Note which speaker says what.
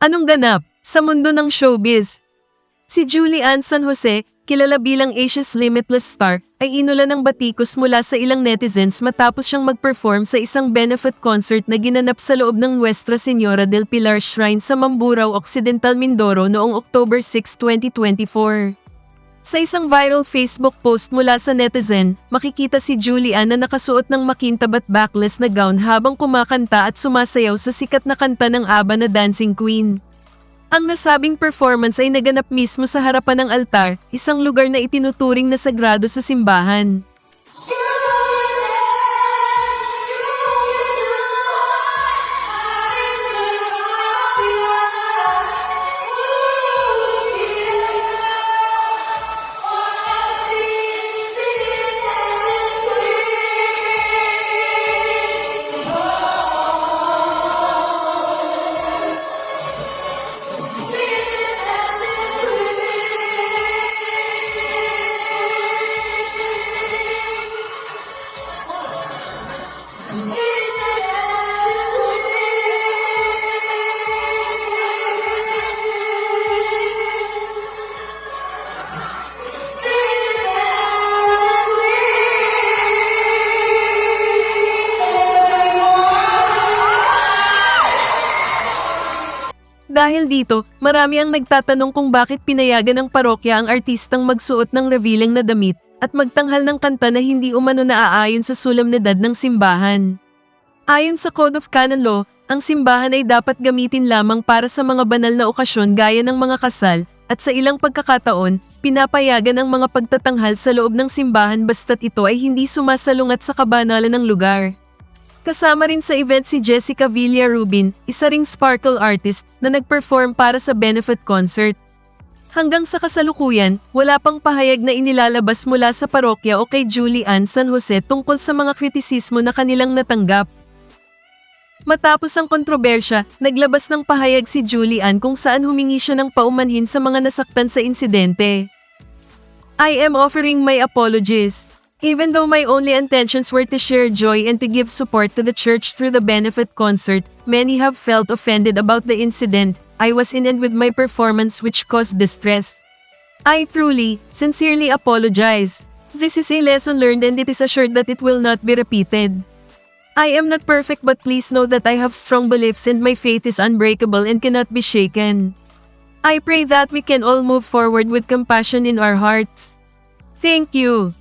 Speaker 1: Anong ganap sa mundo ng showbiz? Si Julie Ann San Jose, kilala bilang Asia's Limitless Star, ay inula ng batikos mula sa ilang netizens matapos siyang mag-perform sa isang benefit concert na ginanap sa loob ng Nuestra Señora del Pilar Shrine sa Mamburao, Occidental Mindoro noong October 6, 2024. Sa isang viral Facebook post mula sa netizen, makikita si Julie Ann na nakasuot ng makintab at backless na gown habang kumakanta at sumasayaw sa sikat na kanta ng ABBA na Dancing Queen. Ang nasabing performance ay naganap mismo sa harapan ng altar, isang lugar na itinuturing na sagrado sa simbahan. Dahil dito, marami ang nagtatanong kung bakit pinayagan ng parokya ang artistang magsuot ng revealing na damit at magtanghal ng kanta na hindi umano naaayon sa solemnidad ng simbahan. Ayon sa Code of Canon Law, ang simbahan ay dapat gamitin lamang para sa mga banal na okasyon gaya ng mga kasal, at sa ilang pagkakataon, pinapayagan ang mga pagtatanghal sa loob ng simbahan basta't ito ay hindi sumasalungat sa kabanalan ng lugar. Kasama rin sa event si Jessica Villa Rubin, isa ring sparkle artist na nag-perform para sa benefit concert. Hanggang sa kasalukuyan, wala pang pahayag na inilalabas mula sa parokya o kay Julie Ann San Jose tungkol sa mga kritisismo na kanilang natanggap. Matapos ang kontrobersya, naglabas ng pahayag si Julie Ann kung saan humingi siya ng paumanhin sa mga nasaktan sa insidente. I am offering my apologies. Even though my only intentions were to share joy and to give support to the church through the benefit concert, many have felt offended about the incident. I was in and with my performance which caused distress. I truly, sincerely apologize. This is a lesson learned and it is assured that it will not be repeated. I am not perfect but please know that I have strong beliefs and my faith is unbreakable and cannot be shaken. I pray that we can all move forward with compassion in our hearts. Thank you.